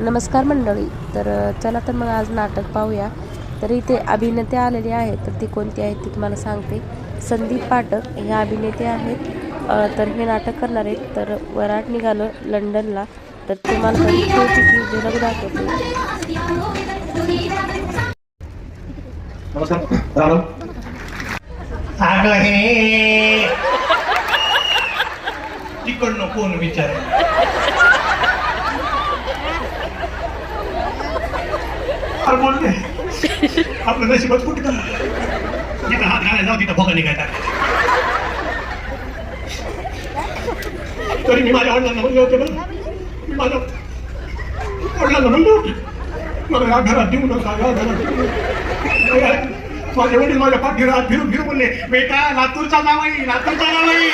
नमस्कार मंडळी. तर चला तर मग आज नाटक पाहूया. तर इथे अभिनेते आलेले आहेत. तर ते कोणते आहेत ते तुम्हाला सांगते. संदीप पाठक हे अभिनेते आहेत. तर हे नाटक करणार आहेत. तर वराट निघालं लंडनला. तर तुम्हाला झलक दाखवते. तिकडनं कोण विचार अरे बोलते आपलं नशिबात कुठे का जिथं हात घालायला जाऊ तिथं भोगा निघायचा तरी. मी माझ्या वडिलांना म्हणले होते ना मी माझ्या वडिलांना म्हणले होते मला या घरात देऊ नका या घरात देऊ नका. माझे वडील माझ्या पाठीवर हात फिरून फिरून म्हणले बेटा लातूरचा जावाई लातूरचा जावाई.